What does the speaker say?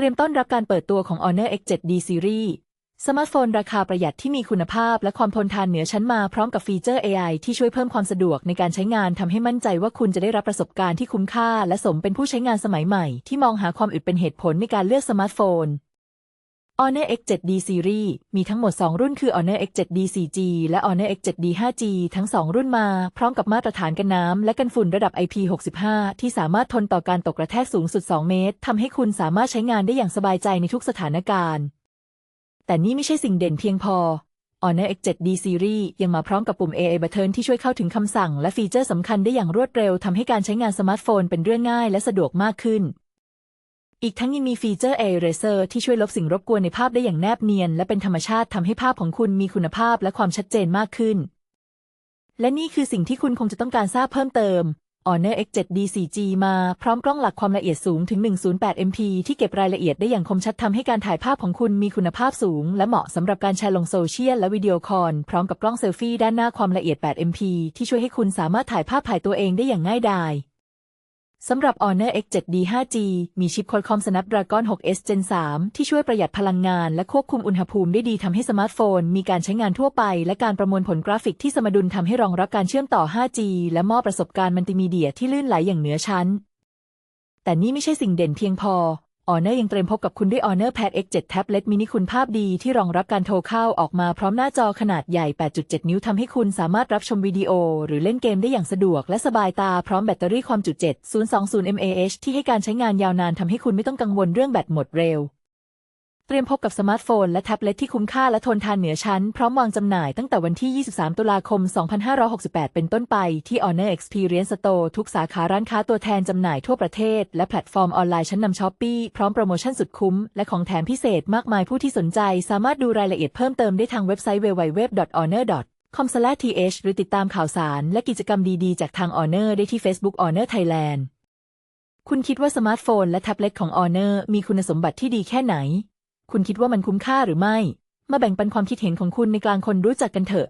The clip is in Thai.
เตรียมต้อนรับการเปิดตัวของ Honor X7D Series สมาร์ทโฟนราคาประหยัดที่มีคุณภาพและความทนทานเหนือชั้นมาพร้อมกับฟีเจอร์ AI ที่ช่วยเพิ่มความสะดวกในการใช้งานทำให้มั่นใจว่าคุณจะได้รับประสบการณ์ที่คุ้มค่า และสมเป็นผู้ใช้งานสมัยใหม่ที่มองหาความอึดเป็นเหตุผลในการเลือกสมาร์ทโฟน Honor X7D Series มีทั้งหมด 2 รุ่นคือ Honor X7D 4G และ Honor X7D 5G ทั้ง 2 รุ่นมา พร้อมกับมาตรฐานกันน้ำและกันฝุ่นระดับ IP65 ที่สามารถทนต่อการตกกระแทกสูงสุด 2 เมตรทำให้คุณสามารถใช้งานได้อย่างสบายใจในทุกสถานการณ์ แต่นี่ไม่ใช่สิ่งเด่นเพียงพอ Honor X7D Series ยังมาพร้อมกับปุ่ม AI Button ที่ช่วยเข้าถึงคำสั่ง และฟีเจอร์สำคัญได้อย่างรวดเร็วทำให้การใช้งานสมาร์ทโฟนเป็นเรื่องง่ายและสะดวกมากขึ้น อีกทั้งยังมีฟีเจอร์ Eraser ที่ช่วยลบสิ่งรบกวนในภาพได้อย่างแนบเนียน และเป็นธรรมชาติทำให้ภาพของคุณมีคุณภาพและความชัดเจนมากขึ้น และนี่คือสิ่งที่คุณคงจะต้องการทราบเพิ่มเติม Honor X7D 4G มาพร้อมกล้องหลักความละเอียดสูงถึง 108 MP ที่เก็บรายละเอียดได้อย่างคมชัดทำให้การถ่ายภาพของคุณมีคุณภาพสูง และเหมาะสำหรับการแชร์ลงโซเชียลและวิดีโอคอลพร้อมกับกล้องเซลฟี่ด้านหน้าความละเอียด 8 MP ที่ช่วยให้คุณสามารถถ่ายภาพถ่ายตัวเองได้อย่างง่ายดาย สำหรับ Honor X7D 5G มีชิป Qualcomm Snapdragon 6S Gen 3 ที่ช่วยประหยัดพลังงานและควบคุมอุณหภูมิได้ดีทำให้สมาร์ทโฟน มีการใช้งานทั่วไป และการประมวลผลกราฟิกที่สมดุลทำให้รองรับการเชื่อมต่อ 5G และมอบประสบการณ์มัลติมีเดียที่ลื่นไหลอย่างเหนือชั้น แต่นี่ไม่ใช่สิ่งเด่นเพียงพอ ออเนอร์ยังเตรียมพบกับคุณด้วย Honor Pad X7 แท็บเล็ตมินิคุณภาพดีที่รองรับการโทรเข้าออกมาพร้อมหน้าจอขนาดใหญ่ 8.7 นิ้วทำให้คุณสามารถรับชมวิดีโอ หรือเล่นเกมได้อย่างสะดวก และสบายตาพร้อมแบตเตอรี่ความจุ7020 mAh ที่ให้การใช้งานยาวนานทำให้คุณไม่ต้องกังวลเรื่องแบตหมดเร็ว เตรียมพบกับสมาร์ทโฟนและแท็บเล็ตที่คุ้มค่าและทนทานเหนือชั้น พร้อมวางจำหน่ายตั้งแต่วันที่ 23 ตุลาคม 2568 เป็นต้นไปที่ Honor Experience Store ทุกสาขาร้านค้าตัวแทนจำหน่ายทั่วประเทศ และแพลตฟอร์มออนไลน์ชั้นนำช้อปปี้พร้อมโปรโมชั่นสุดคุ้ม และของแถมพิเศษมากมายผู้ที่สนใจ สามารถดูรายละเอียดเพิ่มเติมได้ทางเว็บไซต์ www.honor.com/th หรือติดตามข่าวสาร และกิจกรรมดีๆจากทาง Honor ได้ที่ Facebook Honor Thailand คุณคิดว่าสมาร์ทโฟนและแท็บเล็ตของ Honor มีคุณสมบัติที่ดีแค่ไหน คุณคิดว่ามันคุ้มค่าหรือไม่ มาแบ่งปันความคิดเห็นของคุณในกลางคนรู้จักกันเถอะ